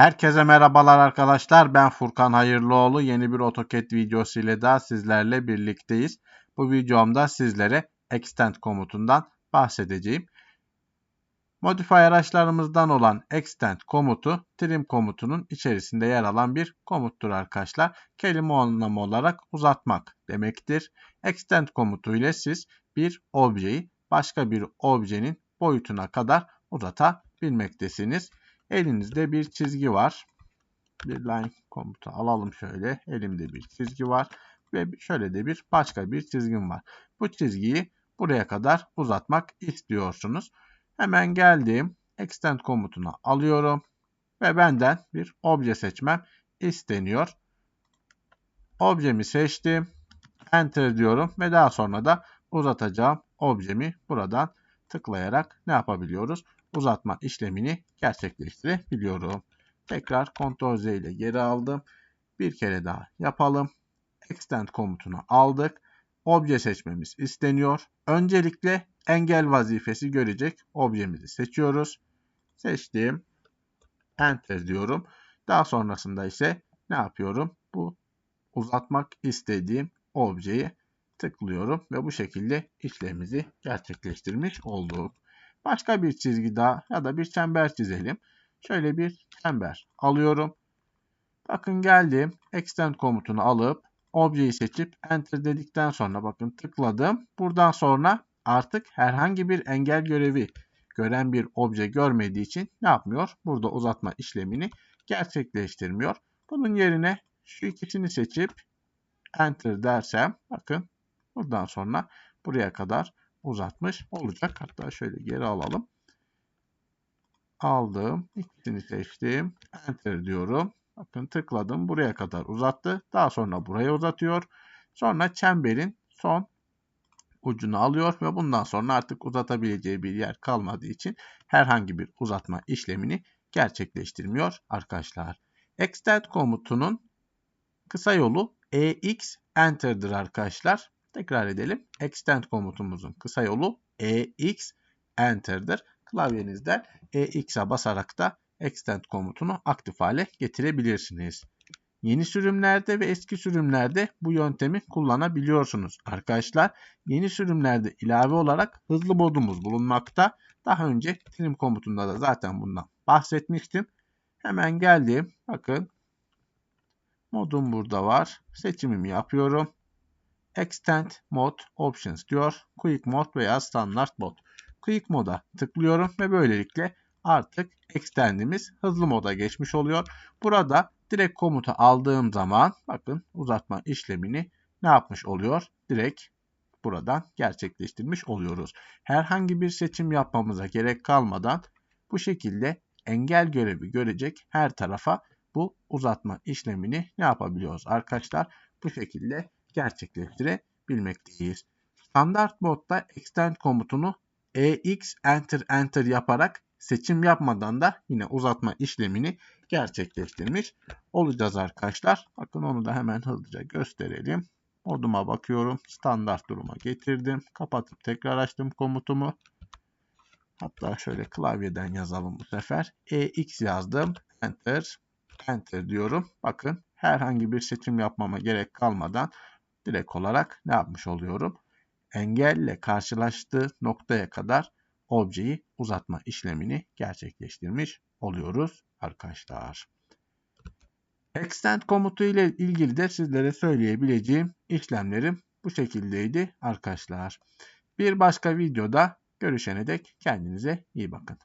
Herkese merhabalar arkadaşlar. Ben Furkan Hayırlıoğlu. Yeni bir AutoCAD videosu ile daha sizlerle birlikteyiz. Bu videomda sizlere extend komutundan bahsedeceğim. Modify araçlarımızdan olan extend komutu trim komutunun içerisinde yer alan bir komuttur arkadaşlar. Kelime anlamı olarak uzatmak demektir. Extend komutu ile siz bir objeyi başka bir objenin boyutuna kadar uzatabilmektesiniz. Elinizde bir çizgi var. Bir line komutu alalım şöyle. Elimde bir çizgi var. Ve şöyle de bir başka bir çizgim var. Bu çizgiyi buraya kadar uzatmak istiyorsunuz. Hemen geldim. Extend komutuna alıyorum. Ve benden bir obje seçmem isteniyor. Objemi seçtim. Enter diyorum ve daha sonra da uzatacağım objemi buradan tıklayarak ne yapabiliyoruz? uzatma işlemini gerçekleştirebiliyorum. Tekrar Ctrl Z ile geri aldım. Bir kere daha yapalım. Extend komutunu aldık. Obje seçmemiz isteniyor. Öncelikle engel vazifesi görecek objemizi seçiyoruz. Seçtim. Enter diyorum. Daha sonrasında ise ne yapıyorum? Bu uzatmak istediğim objeyi tıklıyorum ve bu şekilde işlemimizi gerçekleştirmiş olduk. Başka bir çizgi daha ya da bir çember çizelim. Şöyle bir çember alıyorum. Bakın geldim. Extend komutunu alıp objeyi seçip enter dedikten sonra bakın tıkladım. Buradan sonra artık herhangi bir engel görevi gören bir obje görmediği için ne yapmıyor? Burada uzatma işlemini gerçekleştirmiyor. Bunun yerine şu ikisini seçip enter dersem bakın buradan sonra buraya kadar uzatmış olacak. Hatta şöyle geri alalım. Aldım. İkisini seçtim. Enter diyorum. Bakın tıkladım. Buraya kadar uzattı. Daha sonra buraya uzatıyor. Sonra çemberin son ucunu alıyor ve bundan sonra artık uzatabileceği bir yer kalmadığı için herhangi bir uzatma işlemini gerçekleştirmiyor arkadaşlar. Extend komutunun kısa yolu EX Enter'dır arkadaşlar. Tekrar edelim. Extend komutumuzun kısa yolu EX Enter'dır. Klavyenizden EX'e basarak da extend komutunu aktif hale getirebilirsiniz. Yeni sürümlerde ve eski sürümlerde bu yöntemi kullanabiliyorsunuz. Arkadaşlar yeni sürümlerde ilave olarak hızlı modumuz bulunmakta. Daha önce trim komutunda da zaten bundan bahsetmiştim. Hemen geldim. Bakın modum burada var. Seçimimi yapıyorum. Extend Mode Options diyor. Quick Mode veya Standard Mode. Quick Mode'a tıklıyorum ve böylelikle artık Extend'imiz hızlı moda geçmiş oluyor. Burada direkt komutu aldığım zaman bakın uzatma işlemini ne yapmış oluyor? Direkt buradan gerçekleştirmiş oluyoruz. Herhangi bir seçim yapmamıza gerek kalmadan bu şekilde engel görevi görecek her tarafa bu uzatma işlemini ne yapabiliyoruz arkadaşlar? Bu şekilde gerçekleştirebilmekteyiz. Standart modda extend komutunu EX enter enter yaparak seçim yapmadan da yine uzatma işlemini gerçekleştirmiş olacağız arkadaşlar. Bakın onu da hemen hızlıca gösterelim. Moduma bakıyorum. Standart duruma getirdim. Kapatıp tekrar açtım komutumu. Hatta şöyle klavyeden yazalım bu sefer. EX yazdım. Enter. Enter diyorum. Bakın herhangi bir seçim yapmama gerek kalmadan direkt olarak ne yapmış oluyorum? Engelle karşılaştığı noktaya kadar objeyi uzatma işlemini gerçekleştirmiş oluyoruz arkadaşlar. Extend komutu ile ilgili de sizlere söyleyebileceğim işlemlerim bu şekildeydi arkadaşlar. Bir başka videoda görüşene dek kendinize iyi bakın.